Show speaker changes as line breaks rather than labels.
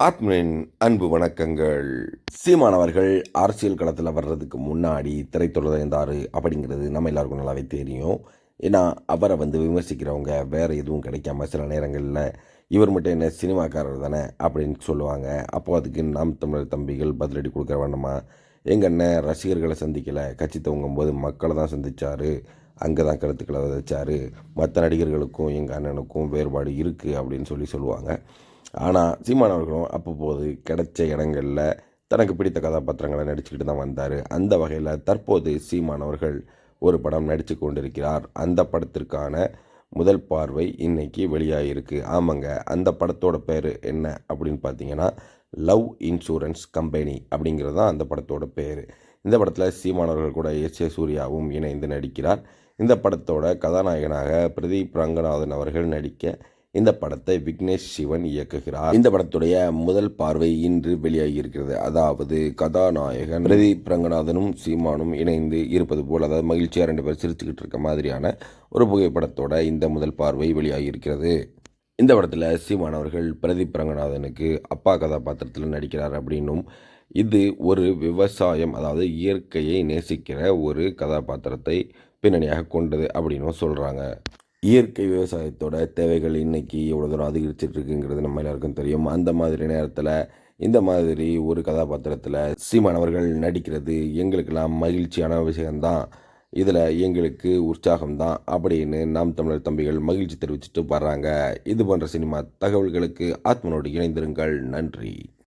ஆத்மனின் அன்பு வணக்கங்கள். சீமானவர்கள் அரசியல் களத்தில் வர்றதுக்கு முன்னாடி திரைத்துறை இருந்தார் அப்படிங்கிறது நம்ம எல்லாருக்கும் நல்லாவே தெரியும். ஏன்னா அவரை வந்து விமர்சிக்கிறவங்க வேறு எதுவும் கிடைக்காம சில நேரங்களில் இவர் மட்டும் என்ன சினிமாக்காரர் தானே அப்படின்னு சொல்லுவாங்க. அப்போ அதுக்கு நாம் தமிழர் தம்பிகள் பதிலடி கொடுக்குற வேண்டாமா எங்கள் அண்ணன் ரசிகர்களை சந்திக்கலை கட்சி துவங்கும் போது மக்களை தான் சந்திச்சாரு அங்கே தான் கருத்துக்களை விதைச்சாரு மற்ற நடிகர்களுக்கும் எங்கள் அண்ணனுக்கும் வேறுபாடு இருக்குது அப்படின்னு சொல்லி சொல்லுவாங்க. ஆனால் சீமான் அவர்களும் அப்பப்போது கிடைச்ச இடங்களில் தனக்கு பிடித்த கதாபாத்திரங்களை நடிச்சுக்கிட்டு தான் வந்தார். அந்த வகையில் தற்போது சீமான் அவர்கள் ஒரு படம் நடித்து கொண்டிருக்கிறார். அந்த படத்திற்கான முதல் பார்வை இன்னைக்கு வெளியாகிருக்கு ஆமாங்க அந்த படத்தோட பேர் என்ன அப்படின்னு பார்த்தீங்கன்னா லவ் இன்சூரன்ஸ் கம்பெனி அப்படிங்கிறது தான் அந்த படத்தோட பேர். இந்த படத்தில் சீமானவர்கள் கூட எஸ் ஏ சூர்யாவும் இணைந்து நடிக்கிறார். இந்த படத்தோட கதாநாயகனாக பிரதீப் ரங்கநாதன் அவர்கள் நடிக்க இந்த படத்தை விக்னேஷ் சிவன் இயக்குகிறார். இந்த படத்துடைய முதல் பார்வை இன்று வெளியாகியிருக்கிறது. அதாவது கதாநாயகன் பிரதீப் ரங்கநாதனும் சீமானும் இணைந்து இருப்பது போல் அதாவது மகிழ்ச்சியாக ரெண்டு பேர் சிரிச்சுக்கிட்டு இருக்க மாதிரியான ஒரு புகைப்படத்தோட இந்த முதல் பார்வை வெளியாகி இருக்கிறது இந்த படத்தில் சீமான் அவர்கள் பிரதீப் ரங்கநாதனுக்கு அப்பா கதாபாத்திரத்தில் நடிக்கிறார் அப்படின்னும் இது ஒரு விவசாயம் அதாவது இயற்கையை நேசிக்கிற ஒரு கதாபாத்திரத்தை பின்னணியாக கொண்டது அப்படின்னும் சொல்கிறாங்க இயற்கை விவசாயத்தோட தேவைகள் இன்றைக்கி எவ்வளோ தூரம் அதிகரிச்சிட்டு இருக்குங்கிறது நம்ம எல்லாருக்கும் தெரியும். அந்த மாதிரி நேரத்தில் இந்த மாதிரி ஒரு கதாபாத்திரத்தில் சீமான் அவர்கள் நடிக்கிறது எங்களுக்கெல்லாம் மகிழ்ச்சியான விஷயம்தான். இதில் எங்களுக்கு உற்சாகம்தான் அப்படின்னு நாம் தமிழர் தம்பிகள் மகிழ்ச்சி தெரிவிச்சுட்டு வர்றாங்க. இது போன்ற சினிமா தகவல்களுக்கு ஆத்மனோடு இணைந்திருங்கள். நன்றி.